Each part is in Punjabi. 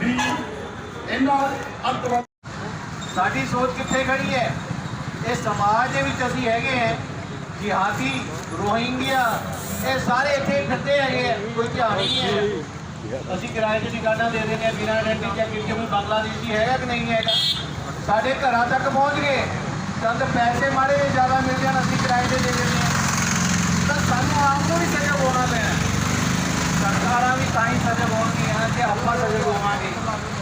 ਵੀ ਇਹਨਾਂ ਅੱਤਵਾਦ ਸਾਡੀ ਸੋਚ ਕਿੱਥੇ ਖੜੀ ਹੈ? ਇਹ ਸਮਾਜ ਦੇ ਵਿੱਚ ਅਸੀਂ ਹੈਗੇ ਹੈ। ਜਿਹਾਦੀ, ਰੋਹਿੰਗਿਆ, ਇਹ ਸਾਰੇ ਇੱਥੇ ਫਿਰਦੇ ਹੈਗੇ ਹੈ ਕੋਈ ਧਿਆਨ ਨਹੀਂ ਹੈ ਅਸੀਂ ਕਿਰਾਏ ਤੇ ਦੁਕਾਨਾਂ ਦੇ ਦਿੰਦੇ ਹਾਂ, ਬਿਨਾਂ ਰੈਂਟ ਚੈੱਕ ਕੀਤੇ ਕੋਈ ਬੰਗਲਾਦੇਸ਼ੀ ਹੈਗਾ ਕਿ ਨਹੀਂ ਹੈਗਾ। ਸਾਡੇ ਘਰਾਂ ਤੱਕ ਪਹੁੰਚ ਗਏ। ਚੰਦ ਪੈਸੇ ਮਾੜੇ ਜ਼ਿਆਦਾ ਮਿਲ ਜਾਣ, ਅਸੀਂ ਕਿਰਾਏ ਤੇ ਦੇ ਦਿੰਦੇ ਹਾਂ। ਤਾਂ ਸਾਨੂੰ ਆਪ ਨੂੰ ਵੀ ਸਜ਼ਾ ਹੋਣਾ ਪੈਣਾ। ਸਰਕਾਰਾਂ ਵੀ ਤਾਂ ਹੀ ਸਜ਼ਾ ਹੋਣਗੀਆਂ ਕਿ ਆਪਾਂ ਸਜ਼ਾ ਹੋਵਾਂਗੇ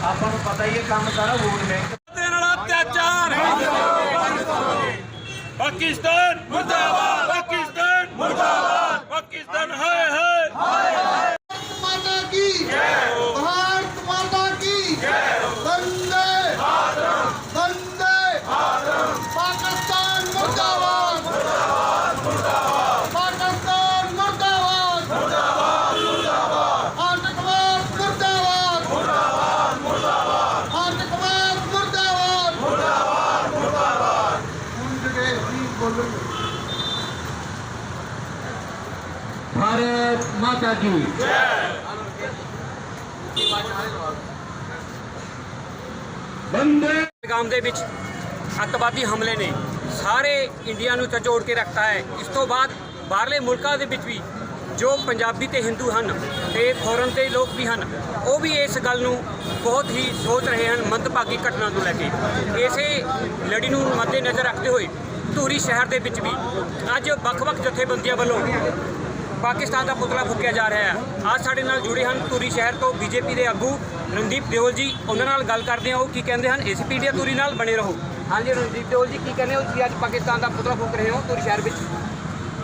ਆਪਾਂ ਨੂੰ ਪਤਾ ਹੀ ਹੈ ਕੰਮ ਸਾਰਾ ਵੋਟ ਬੈਂਕ ਦੇ ਨਾਲ ਅਤਿਆਚਾਰ ਪਾਕਿਸਤਾਨ ਮੁਰਦਾਬਾਦ। মাতা ਦੇ ਵਿੱਚ ਅੱਤਵਾਦੀ ਹਮਲੇ ਨੇ ਸਾਰੇ ਇੰਡੀਆ ਨੂੰ ਝੋੜ ਕੇ ਰੱਖਤਾ ਹੈ। ਇਸ ਤੋਂ ਬਾਅਦ ਬਾਹਰਲੇ ਮੁਲਕਾਂ ਦੇ ਵਿੱਚ ਵੀ ਜੋ ਪੰਜਾਬੀ ਤੇ ਹਿੰਦੂ ਹਨ ਤੇ ਫੋਰਨ ਦੇ ਲੋਕ ਵੀ ਹਨ, ਉਹ ਵੀ ਇਸ ਗੱਲ ਨੂੰ ਬਹੁਤ ਹੀ ਸੋਚ ਰਹੇ ਹਨ, ਮੰਦਭਾਗੀ ਘਟਨਾ ਨੂੰ ਲੈ ਕੇ। ਇਸੇ ਲੜੀ ਨੂੰ ਮੱਦੇ ਨਜ਼ਰ ਰੱਖਦੇ ਹੋਏ ਧੂਰੀ ਸ਼ਹਿਰ ਦੇ ਵਿੱਚ ਵੀ ਅੱਜ ਵੱਖ-ਵੱਖ ਜਥੇਬੰਦੀਆਂ ਵੱਲੋਂ ਪਾਕਿਸਤਾਨ ਦਾ ਪੁਤਲਾ ਫੂਕਿਆ ਜਾ ਰਿਹਾ ਹੈ। ਅੱਜ ਸਾਡੇ ਨਾਲ ਜੁੜੇ ਹਨ ਧੂਰੀ ਸ਼ਹਿਰ ਤੋਂ ਬੀਜੇਪੀ ਦੇ ਆਗੂ ਰਣਦੀਪ ਦਿਓਲ ਜੀ। ਉਹਨਾਂ ਨਾਲ ਗੱਲ ਕਰਦੇ ਹਾਂ ਉਹ ਕੀ ਕਹਿੰਦੇ ਹਨ। ਏਸੀਪੀ ਇੰਡੀਆ ਧੂਰੀ ਨਾਲ ਬਣੇ ਰਹੋ। ਹਾਂਜੀ ਰਣਦੀਪ ਦਿਓਲ ਜੀ ਕੀ ਕਹਿੰਦੇ ਹੋ? ਤੁਸੀਂ ਅੱਜ ਪਾਕਿਸਤਾਨ ਦਾ ਪੁਤਲਾ ਫੂਕ ਰਹੇ ਹੋ ਧੂਰੀ ਸ਼ਹਿਰ ਵਿੱਚ?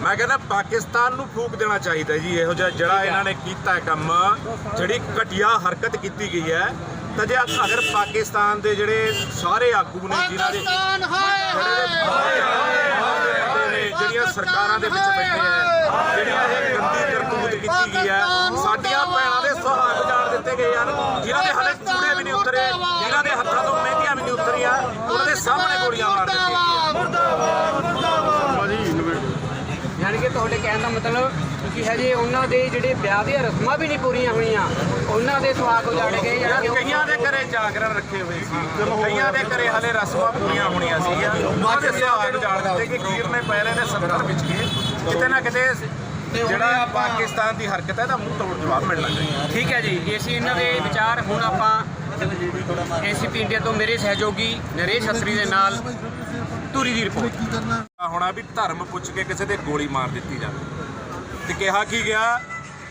ਮੈਂ ਕਹਿੰਦਾ ਪਾਕਿਸਤਾਨ ਨੂੰ ਫੂਕ ਦੇਣਾ ਚਾਹੀਦਾ ਜੀ। ਇਹੋ ਜਿਹਾ ਜਿਹੜਾ ਇਹਨਾਂ ਨੇ ਕੀਤਾ ਹੈ ਕੰਮ ਜਿਹੜੀ ਘਟੀਆ ਹਰਕਤ ਕੀਤੀ ਗਈ ਹੈ। ਤਾਂ ਜੇ ਅਗਰ ਪਾਕਿਸਤਾਨ ਦੇ ਜਿਹੜੇ ਸਾਰੇ ਆਗੂ ਨੇ ਜਿਨ੍ਹਾਂ ਦੇ ਸਰਕਾਰਾਂ ਦੇ ਵਿੱਚ ਬੈਠੇ ਆ। ਜਿਹੜੀਆਂ ਇਹ ਗੰਦੀ ਕਰਤੂਤ ਕੀਤੀ ਗਈ ਹੈ ਸਾਡੀਆਂ ਭੈਣਾਂ ਦੇ ਸੁਹਾਗ ਉਜਾੜ ਦਿੱਤੇ ਗਏ ਹਨ ਜਿਨ੍ਹਾਂ ਦੇ ਹਲੇ ਚੂੜੇ ਵੀ ਨਹੀਂ ਉਤਰੇ ਜਿਨ੍ਹਾਂ ਦੇ ਹੱਥਾਂ ਤੋਂ ਮਹਿੰਦੀਆਂ ਵੀ ਨਹੀਂ ਉਤਰੀਆਂ ਉਹਨਾਂ ਦੇ ਸਾਹਮਣੇ ਗੋਲੀਆਂ ਮਾਰ ਦਿੱਤੀਆਂ ਯਾਨੀ ਕਿ ਤੁਹਾਡੇ ਕਹਿਣ ਦਾ ਮਤਲਬ ਕਿ ਹਜੇ ਉਹਨਾਂ ਦੇ ਜਿਹੜੇ ਵਿਆਹ ਦੀਆਂ ਰਸਮਾਂ ਵੀ ਨਹੀਂ ਪੂਰੀਆਂ ਹੋਈਆਂ ਉਹਨਾਂ ਦੇ ਸਵਾਗ ਉਜਾੜੇ ਗਏ ਯਾਰ ਯਾਨੀ ਕਿ ਕਈਆਂ ਦੇ ਘਰੇ ਜਾਗਰਣ ਰੱਖੇ ਹੋਏ ਸੀ। ਕਈਆਂ ਦੇ ਘਰੇ ਹਲੇ ਰਸਮਾਂ ਪੂਰੀਆਂ ਹੋਣੀਆਂ ਸੀ। ਉਹਨਾਂ ਦੇ ਸੁਹਾਗ ਜਾਣ ਦਿੱਤੇ ਕਿ ਕੀਰ ਨੇ ਪੈ ਰਹੇ ਨੇ ਸਰਕਾਰ ਵਿੱਚ ਕੇ ਕਿਤੇ ਨਾ ਕਿਤੇ ਜਿਹੜਾ ਪਾਕਿਸਤਾਨ ਦੀ ਹਰਕਤ ਹੈ ਇਹਦਾ ਮੂੰਹ ਤੋੜ ਜਵਾਬ ਮਿਲਣਾ ਚਾਹੀਦਾ। ਠੀਕ ਹੈ ਜੀ। ਇਹ ਸੀ ਇਹਨਾਂ ਦੇ ਵਿਚਾਰ ਹੁਣ ਆਪਾਂ ਏਸੀਪੀ ਇੰਡੀਆ ਤੋਂ ਮੇਰੇ ਸਹਿਯੋਗੀ ਨਰੇਸ਼ ਅਸਰੀ ਦੇ ਨਾਲ ਧੂਰੀ ਦੀ ਰਿਪੋਰਟ ਹੋਣਾ ਵੀ ਧਰਮ ਪੁੱਛ ਕੇ ਕਿਸੇ ਤੇ ਗੋਲੀ ਮਾਰ ਦਿੱਤੀ ਜਾਵੇ। ਤੇ ਕਿਹਾ ਕੀ ਗਿਆ?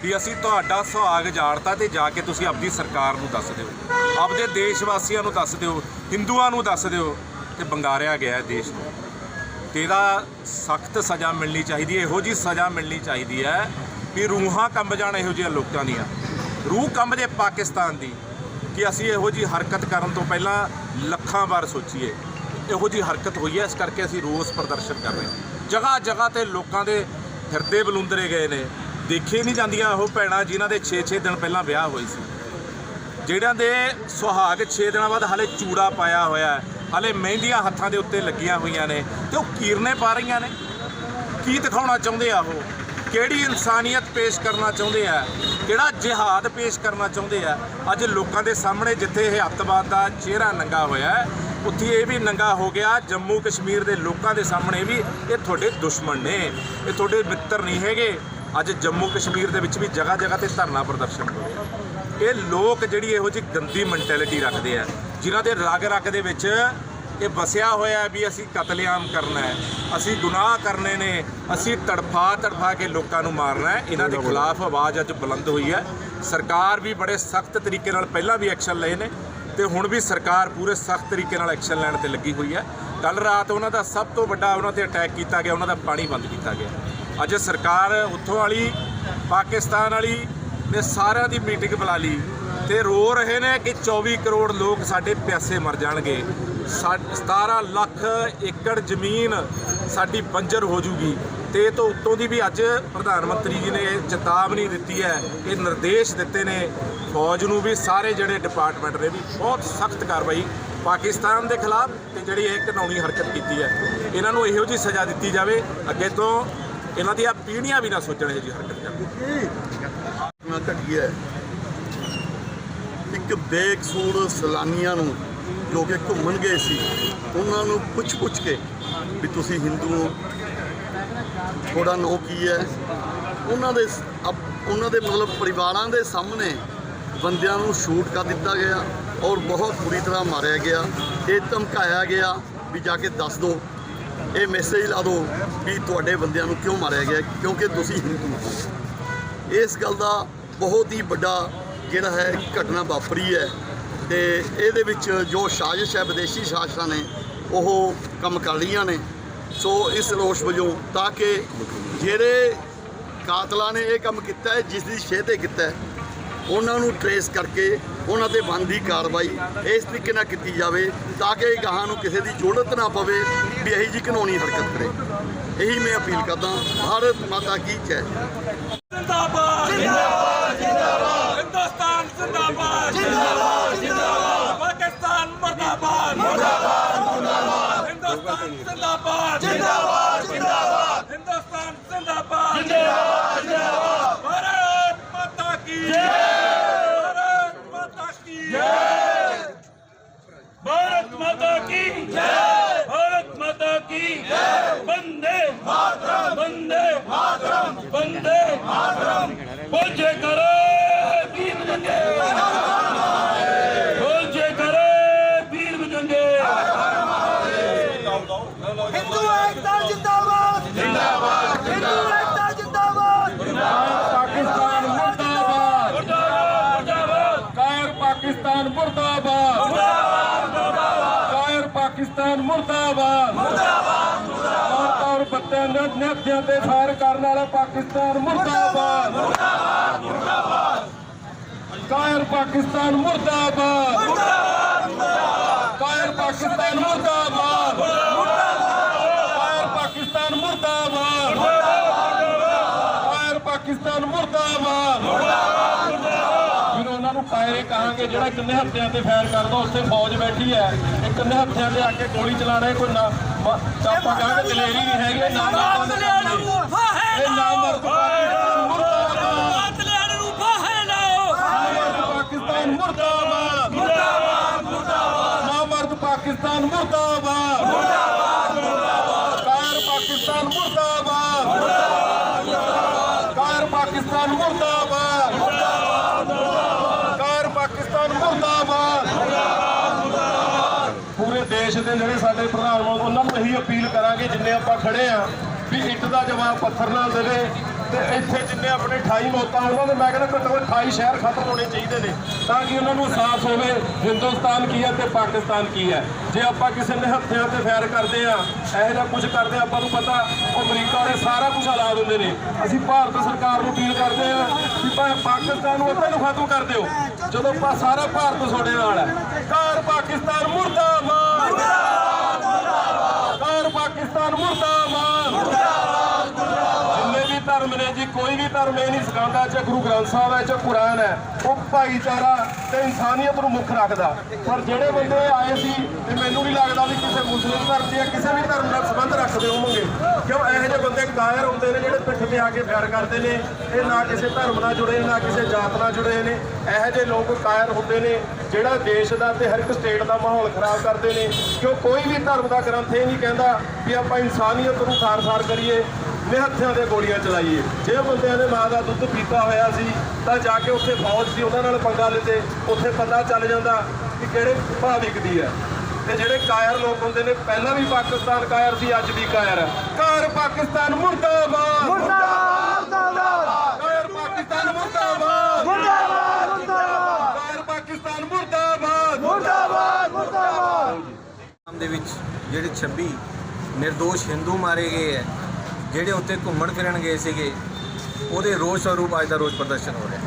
ਵੀ ਅਸੀਂ ਤੁਹਾਡਾ ਸੁਹਾਗ ਜਾੜਤਾ ਤੇ ਜਾ ਕੇ ਤੁਸੀਂ ਆਪਣੀ ਸਰਕਾਰ ਨੂੰ ਦੱਸ ਦਿਓ। ਆਪਦੇ ਦੇਸ਼ ਵਾਸੀਆਂ ਨੂੰ ਦੱਸ ਦਿਓ ਹਿੰਦੂਆਂ ਨੂੰ ਦੱਸ ਦਿਓ ਤੇ ਬੰਗਾਰਿਆ ਗਿਆ ਹੈ ਦੇਸ਼ ਨੂੰ। ਤੇ ਇਹਦਾ ਸਖਤ ਸਜ਼ਾ ਮਿਲਣੀ ਚਾਹੀਦੀ ਹੈ ਇਹੋ ਜੀ ਸਜ਼ਾ ਮਿਲਣੀ ਚਾਹੀਦੀ ਹੈ ਵੀ ਰੂਹਾਂ ਕੰਬ ਜਾਣ ਇਹੋ ਜਿਹੇ ਲੋਕਾਂ ਦੀਆਂ। ਰੂਹ ਕੰਬ ਜੇ ਪਾਕਿਸਤਾਨ ਦੀ ਕਿ ਅਸੀਂ ਇਹੋ ਜੀ ਹਰਕਤ ਕਰਨ ਤੋਂ ਪਹਿਲਾਂ ਲੱਖਾਂ ਵਾਰ ਸੋਚੀਏ। ਇਹੋ ਜੀ ਹਰਕਤ ਹੋਈ ਹੈ, ਇਸ ਕਰਕੇ ਅਸੀਂ ਰੋਸ ਪ੍ਰਦਰਸ਼ਨ ਕਰ ਰਹੇ ਹਾਂ। ਜਗ੍ਹਾ ਜਗ੍ਹਾ ਤੇ ਲੋਕਾਂ ਦੇ ਹਿਰਦੇ ਬਲੁੰਦਰੇ ਗਏ ਨੇ। ਦੇਖੇ ਨਹੀਂ ਜਾਂਦੀਆਂ ਉਹ ਭੈਣਾਂ ਜਿਨ੍ਹਾਂ ਦੇ 6-6 ਦਿਨ ਪਹਿਲਾਂ ਵਿਆਹ ਹੋਏ ਸੀ। ਜਿਹੜਿਆਂ ਦੇ ਸੁਹਾਗ 6 ਦਿਨਾਂ ਬਾਅਦ ਹਲੇ ਚੂੜਾ ਪਾਇਆ ਹੋਇਆ ਹੈ, ਹਲੇ ਮਹਿੰਦੀਆਂ ਹੱਥਾਂ ਦੇ ਉੱਤੇ ਲੱਗੀਆਂ ਹੋਈਆਂ ਨੇ ਤੇ ਉਹ ਕੀਰਨੇ ਪਾ ਰਹੀਆਂ ਨੇ। ਕੀ ਦਿਖਾਉਣਾ ਚਾਹੁੰਦੇ ਆ ਉਹ? ਕਿਹੜੀ ਇਨਸਾਨੀਅਤ ਪੇਸ਼ ਕਰਨਾ ਚਾਹੁੰਦੇ ਆ? ਕਿਹੜਾ ਜਿਹਾਦ ਪੇਸ਼ ਕਰਨਾ ਚਾਹੁੰਦੇ ਆ? ਅੱਜ ਲੋਕਾਂ ਦੇ ਸਾਹਮਣੇ ਜਿੱਥੇ ਇਹ ਅੱਤਵਾਦ ਦਾ ਚਿਹਰਾ ਨੰਗਾ ਹੋਇਆ ਉੱਥੇ ਇਹ ਵੀ ਨੰਗਾ ਹੋ ਗਿਆ ਜੰਮੂ ਕਸ਼ਮੀਰ ਦੇ ਲੋਕਾਂ ਦੇ ਸਾਹਮਣੇ ਵੀ ਇਹ ਤੁਹਾਡੇ ਦੁਸ਼ਮਣ ਨੇ ਇਹ ਤੁਹਾਡੇ ਮਿੱਤਰ ਨਹੀਂ ਹੈਗੇ। ਅੱਜ ਜੰਮੂ ਕਸ਼ਮੀਰ ਦੇ ਵਿੱਚ ਵੀ ਜਗ੍ਹਾ ਜਗ੍ਹਾ ਤੇ ਧਰਨਾ ਪ੍ਰਦਰਸ਼ਨ ਹੋ ਰਿਹਾ। ਇਹ ਲੋਕ ਜਿਹੜੀ ਇਹੋ ਜਿਹੀ ਗੰਦੀ ਮੈਂਟੈਲਿਟੀ ਰੱਖਦੇ ਆ ਜਿਨ੍ਹਾਂ ਦੇ ਰਗ ਰਗ ਦੇ ਵਿੱਚ ਇਹ ਵਸਿਆ ਹੋਇਆ ਵੀ ਅਸੀਂ ਕਤਲੇਆਮ ਕਰਨਾ ਹੈ ਅਸੀਂ ਗੁਨਾਹ ਕਰਨੇ ਨੇ ਅਸੀਂ ਤੜਫਾ ਤੜਫਾ ਕੇ ਲੋਕਾਂ ਨੂੰ ਮਾਰਨਾ ਹੈ ਇਹਨਾਂ ਦੇ ਖਿਲਾਫ ਆਵਾਜ਼ ਅੱਜ ਬੁਲੰਦ ਹੋਈ ਹੈ। ਸਰਕਾਰ ਵੀ ਬੜੇ ਸਖਤ ਤਰੀਕੇ ਨਾਲ ਪਹਿਲਾਂ ਵੀ ਐਕਸ਼ਨ ਲਏ ਨੇ ਤੇ ਹੁਣ ਵੀ ਸਰਕਾਰ ਪੂਰੇ ਸਖਤ ਤਰੀਕੇ ਨਾਲ ਐਕਸ਼ਨ ਲੈਣ ਤੇ ਲੱਗੀ ਹੋਈ ਹੈ। ਕੱਲ ਰਾਤ ਉਹਨਾਂ ਦਾ ਸਭ ਤੋਂ ਵੱਡਾ ਉਹਨਾਂ ਤੇ ਅਟੈਕ ਕੀਤਾ ਗਿਆ, ਉਹਨਾਂ ਦਾ ਪਾਣੀ ਬੰਦ ਕੀਤਾ ਗਿਆ। ਅੱਜ ਸਰਕਾਰ ਉੱਥੋਂ ਵਾਲੀ, ਪਾਕਿਸਤਾਨ ਵਾਲੀ ਨੇ ਸਾਰਿਆਂ ਦੀ ਮੀਟਿੰਗ ਬੁਲਾ ਲਈ ਤੇ ਰੋ ਰਹੇ ਨੇ ਕਿ 24 ਕਰੋੜ ਲੋਕ ਸਾਡੇ ਪਿਆਸੇ ਮਰ ਜਾਣਗੇ। ਸਾ- 17 ਲੱਖ ਏਕੜ ਜ਼ਮੀਨ ਸਾਡੀ ਬੰਜਰ ਹੋ ਜੂਗੀ। ਤੇ ਇਹ ਤੋਂ ਉੱਤੋਂ ਦੀ ਵੀ ਅੱਜ ਪ੍ਰਧਾਨ ਮੰਤਰੀ ਜੀ ਨੇ ਇਹ ਚੇਤਾਵਨੀ ਦਿੱਤੀ ਹੈ, ਇਹ ਨਿਰਦੇਸ਼ ਦਿੱਤੇ ਨੇ। ਫੌਜ ਨੂੰ ਵੀ ਸਾਰੇ ਜਿਹੜੇ ਡਿਪਾਰਟਮੈਂਟ ਨੇ ਵੀ ਬਹੁਤ ਸਖਤ ਕਾਰਵਾਈ ਪਾਕਿਸਤਾਨ ਦੇ ਖਿਲਾਫ ਤੇ ਜਿਹੜੀ ਇਹ ਘਿਨਾਉਣੀ ਹਰਕਤ ਕੀਤੀ ਹੈ, ਇਹਨਾਂ ਨੂੰ ਇਹੋ ਜੀ ਸਜ਼ਾ ਦਿੱਤੀ ਜਾਵੇ। ਅੱਗੇ ਤੋਂ ਇਹਨਾਂ ਦੀਆਂ ਪੀੜੀਆਂ ਵੀ ਨਾ ਸੋਚਣ ਇਹੋ ਜੀ ਹਰਕਤ ਕਰਨ। ਨਾ ਘਟੀ ਹੈ। ਇੱਕ ਬੇਕਸੂਰ ਸੈਲਾਨੀਆਂ ਨੂੰ ਜੋ ਕਿ ਘੁੰਮਣ ਗਏ ਸੀ, ਉਹਨਾਂ ਨੂੰ ਪੁੱਛ ਪੁੱਛ ਕੇ ਵੀ ਤੁਸੀਂ ਹਿੰਦੂ ਹੋ ਤੁਹਾਡਾ ਨਾਂ ਕੀ ਹੈ, ਉਹਨਾਂ ਦੇ ਅਪ- ਉਹਨਾਂ ਦੇ ਮਤਲਬ ਪਰਿਵਾਰਾਂ ਦੇ ਸਾਹਮਣੇ ਬੰਦਿਆਂ ਨੂੰ ਸ਼ੂਟ ਕਰ ਦਿੱਤਾ ਗਿਆ ਔਰ ਬਹੁਤ ਬੁਰੀ ਤਰ੍ਹਾਂ ਮਾਰਿਆ ਗਿਆ। ਇਹ ਧਮਕਾਇਆ ਗਿਆ ਵੀ ਜਾ ਕੇ ਦੱਸ ਦਿਓ ਇਹ ਮੈਸੇਜ ਲਾ ਦਿਓ ਵੀ ਤੁਹਾਡੇ ਬੰਦਿਆਂ ਨੂੰ ਕਿਉਂ ਮਾਰਿਆ ਗਿਆ, ਕਿਉਂਕਿ ਤੁਸੀਂ ਹਿੰਦੂ ਹੋ। ਇਸ ਗੱਲ ਦਾ ਬਹੁਤ ਹੀ ਵੱਡਾ ਜਿਹੜਾ ਹੈ ਘਟਨਾ ਵਾਪਰੀ ਹੈ ਤੇ ਇਹਦੇ ਵਿੱਚ ਜੋ ਸਾਜ਼ਿਸ਼ ਹੈ, ਵਿਦੇਸ਼ੀ ਸ਼ਾਸਕਾਂ ਨੇ, ਉਹ ਕੰਮ ਕਰ ਰਹੀਆਂ ਨੇ। ਸੋ ਇਸ ਰੋਸ਼ ਵਜੋਂ ਤਾਂ ਕਿ ਜਿਹੜੇ ਕਾਤਲਾਂ ਨੇ ਇਹ ਕੰਮ ਕੀਤਾ ਹੈ, ਜਿਸ ਦੀ ਸ਼ੇਹ ਤੇ ਕੀਤਾ ਹੈ, ਉਹਨਾਂ ਨੂੰ ਟਰੇਸ ਕਰਕੇ ਉਹਨਾਂ ਤੇ ਬਣਦੀ ਕਾਰਵਾਈ ਇਸ ਤਰੀਕੇ ਨਾਲ ਕੀਤੀ ਜਾਵੇ ਤਾਂ ਕਿ ਗਾਹਾਂ ਨੂੰ ਕਿਸੇ ਦੀ ਜ਼ਰੂਰਤ ਨਾ ਪਵੇ ਵੀ ਇਹੀ ਜੀ ਕਾਨੂੰਨੀ ਹਰਕਤ ਕਰੇ। ਇਹੀ ਮੈਂ ਅਪੀਲ ਕਰਦਾ ਭਾਰਤ ਮਾਤਾ ਕੀ ਜੈ। जिंदाबाद ਮੁਰਦਾਬਾਦ ਬੱਤੇ ਨਿਹੱਥਿਆਂ ਤੇ ਫਾਇਰ ਕਰਨ ਵਾਲਾ ਪਾਕਿਸਤਾਨ ਮੁਰਦਾਬਾਦ। ਮੁਰਦਾਬਾਦ। ਮੁਰਦਾਬਾਦ ਕਾਇਰ ਪਾਕਿਸਤਾਨ ਮੁਰਦਾਬਾਦ। ਕਾਇਰ ਪਾਕਿਸਤਾਨ ਮੁਰਦਾਬਾਦ ਕਾਇਰ ਪਾਕਿਸਤਾਨ ਮੁਰਦਾਬਾਦ ਕਾਇਰ ਪਾਕਿਸਤਾਨ ਮੁਰਦਾਬਾਦ ਫਿਰ ਨੂੰ ਕਾਇਰੇ ਕਹਾਂਗੇ ਜਿਹੜਾ ਕਿੰਨੇ ਹੱਥਿਆਂ ਤੇ ਫਾਇਰ ਕਰਦਾ ਉੱਥੇ ਫੌਜ ਬੈਠੀ ਹੈ। ਇਹ ਕਿੰਨੇ ਹੱਥਿਆਂ ਤੇ ਆ ਕੇ ਗੋਲੀ ਚਲਾਣਾ ਕੋਈ ਨਾ ਆਪਾਂ ਕਹਾਂਗੇ ਦਲੇਰੀ ਨਹੀਂ ਹੈਗੀ ਇਹ ਨਾ। ਇਹ ਨਾ ਪਾਕਿਸਤਾਨ ਮੁਰਦਾਬਾਦ। ਪਾਕਿਸਤਾਨ ਮੁਰਦਾਬਾਦ ਮੁਰਦਾਬਾਦ ਮੁਰਦਾਬਾਦ ਨਾ ਮਰਦ ਪਾਕਿਸਤਾਨ ਮੁਰਦਾਬਾਦ ਮੁਰਦਾਬਾਦ ਮੁਰਦਾਬਾਦ ਕਾਇਰ ਪਾਕਿਸਤਾਨ ਮੁਰਦਾਬਾਦ ਮੁਰਦਾਬਾਦ ਕਾਇਰ ਪਾਕਿਸਤਾਨ ਮੁਰਦਾਬਾਦ ਕਾਇਰ ਪਾਕਿਸਤਾਨ ਮੁਰਦਾਬਾਦ ਪੂਰੇ ਦੇਸ਼ ਦੇ ਜਿਹੜੇ ਸਾਡੇ ਪ੍ਰਧਾਨ ਮੰਤਰੀ ਉਹਨਾਂ ਨੂੰ ਇਹੀ ਅਪੀਲ ਕਰਾਂਗੇ, ਜਿੰਨੇ ਆਪਾਂ ਖੜੇ ਆ, ਵੀ ਇੱਟ ਦਾ ਜਵਾਬ ਪੱਥਰ ਨਾਲ ਦੇਵੇ ਤੇ ਇੱਥੇ ਜਿੰਨੇ ਆਪਣੇ 28 ਮੌਤਾਂ ਉਹਨਾਂ ਦੇ ਮੈਂ ਕਹਿੰਦਾ ਘੱਟੋ ਘੱਟ 28 ਸ਼ਹਿਰ ਖਤਮ ਹੋਣੇ ਚਾਹੀਦੇ ਨੇ, ਤਾਂ ਕਿ ਉਹਨਾਂ ਨੂੰ ਅਹਿਸਾਸ ਹੋਵੇ, ਹਿੰਦੁਸਤਾਨ ਕੀ ਹੈ ਤੇ ਪਾਕਿਸਤਾਨ ਕੀ ਹੈ। ਜੇ ਆਪਾਂ ਕਿਸੇ ਨੇ ਹੱਥਿਆਂ ਤੇ ਫੈਰ ਕਰਦੇ ਆ, ਇਹੋ ਜਿਹਾ ਕੁਝ ਕਰਦੇ ਆਪਾਂ ਨੂੰ ਪਤਾ, ਉਹ ਅਮਰੀਕਾ ਵਾਲੇ ਸਾਰਾ ਕੁਝ ਹਲਾ ਦਿੰਦੇ ਨੇ। ਅਸੀਂ ਭਾਰਤ ਸਰਕਾਰ ਨੂੰ ਅਪੀਲ ਕਰਦੇ ਆ ਕਿ ਭਾਵੇਂ ਪਾਕਿਸਤਾਨ ਨੂੰ ਉੱਥੇ ਨੂੰ ਖਤਮ ਕਰ ਦਿਓ, ਜਦੋਂ ਪਾ- ਸਾਰਾ ਭਾਰਤ ਤੁਹਾਡੇ ਨਾਲ ਹੈ। ਘਰ ਪਾਕਿਸਤਾਨ ਮੁਰਦਾਬਾਦ! ਕਾਰ ਪਾਕਿਸਤਾਨ ਮੁਰਦਾਬਾਦ। ਜਿੰਨੇ ਵੀ ਧਰਮ ਨੇ ਜੀ, ਕੋਈ ਵੀ ਧਰਮ ਇਹ ਨਹੀਂ ਸਿਖਾਉਂਦਾ ਚਾਹੇ ਗੁਰੂ ਗ੍ਰੰਥ ਸਾਹਿਬ ਹੈ ਚਾਹੇ ਕੁਰਾਨ ਹੈ, ਉਹ ਭਾਈਚਾਰਾ ਤੇ ਇਨਸਾਨੀਅਤ ਨੂੰ ਮੁੱਖ ਰੱਖਦਾ। ਪਰ ਜਿਹੜੇ ਬੰਦੇ ਆਏ ਸੀ ਤੇ ਮੈਨੂੰ ਨਹੀਂ ਲੱਗਦਾ ਵੀ ਕਿਸੇ ਮੁਸਲਿਮ ਧਰਮ ਜਾਂ ਕਿਸੇ ਵੀ ਧਰਮ ਨਾਲ ਸੰਬੰਧ ਰੱਖਦੇ ਹੋਣਗੇ। ਕਿਉਂ ਇਹੋ ਜਿਹੇ ਬੰਦੇ ਕਾਇਰ ਹੁੰਦੇ ਨੇ ਜਿਹੜੇ ਪਿੱਠ ਤੇ ਆ ਕੇ ਪਿਆਰ ਕਰਦੇ ਨੇ। ਇਹ ਨਾ ਕਿਸੇ ਧਰਮ ਨਾਲ ਜੁੜੇ, ਨਾ ਕਿਸੇ ਜਾਤ ਨਾਲ ਜੁੜੇ ਨੇ। ਇਹੋ ਜਿਹੇ ਲੋਕ ਕਾਇਰ ਹੁੰਦੇ ਨੇ। ਜਿਹੜਾ ਦੇਸ਼ ਦਾ ਤੇ ਹਰ ਇੱਕ ਸਟੇਟ ਦਾ ਮਾਹੌਲ ਖਰਾਬ ਕਰਦੇ ਨੇ, ਕਿਉਂ ਕੋਈ ਵੀ ਧਰਮ ਦਾ ਗ੍ਰੰਥ ਇਹ ਨਹੀਂ ਕਹਿੰਦਾ ਵੀ ਆਪਾਂ ਇਨਸਾਨੀਅਤ ਨੂੰ ਖਾਰ-ਖਾਰ ਕਰੀਏ, ਨਿਹੱਥਿਆਂ ਦੇ ਗੋਲੀਆਂ ਚਲਾਈਏ। ਜੇ ਬੰਦਿਆਂ ਦੇ ਮਾਂ ਦਾ ਦੁੱਧ ਪੀਤਾ ਹੋਇਆ ਸੀ, ਤਾਂ ਜਾ ਕੇ ਉੱਥੇ ਫੌਜ ਸੀ ਉਹਨਾਂ ਨਾਲ ਪੰਗਾ ਲੈਂਦੇ ਉੱਥੇ ਪਤਾ ਚੱਲ ਜਾਂਦਾ ਕਿ ਕਿਹੜੇ ਭਾਵਿਕ ਦੀ ਹੈ। ਤੇ ਜਿਹੜੇ ਕਾਇਰ ਲੋਕ ਹੁੰਦੇ ਨੇ, ਪਹਿਲਾਂ ਵੀ ਪਾਕਿਸਤਾਨ ਕਾਇਰ ਸੀ, ਅੱਜ ਵੀ ਕਾਇਰ ਹੈ। ਕਾਇਰ ਪਾਕਿਸਤਾਨ ਮੁਰਦਾਬਾਦ! ਦੇ ਵਿੱਚ ਜਿਹੜੇ 26 નિર્ਦੋਸ਼ ਹਿੰਦੂ ਮਾਰੇ ਗਏ ਹੈ, ਜਿਹੜੇ ਉੱਥੇ ਘੁੰਮਣ ਫਿਰਨ ਗਏ ਸੀਗੇ, ਉਹਦੇ ਰੋਸ ਸਰੂਪ ਅੱਜ ਦਾ ਰੋਸ ਪ੍ਰਦਰਸ਼ਨ ਹੋ ਰਿਹਾ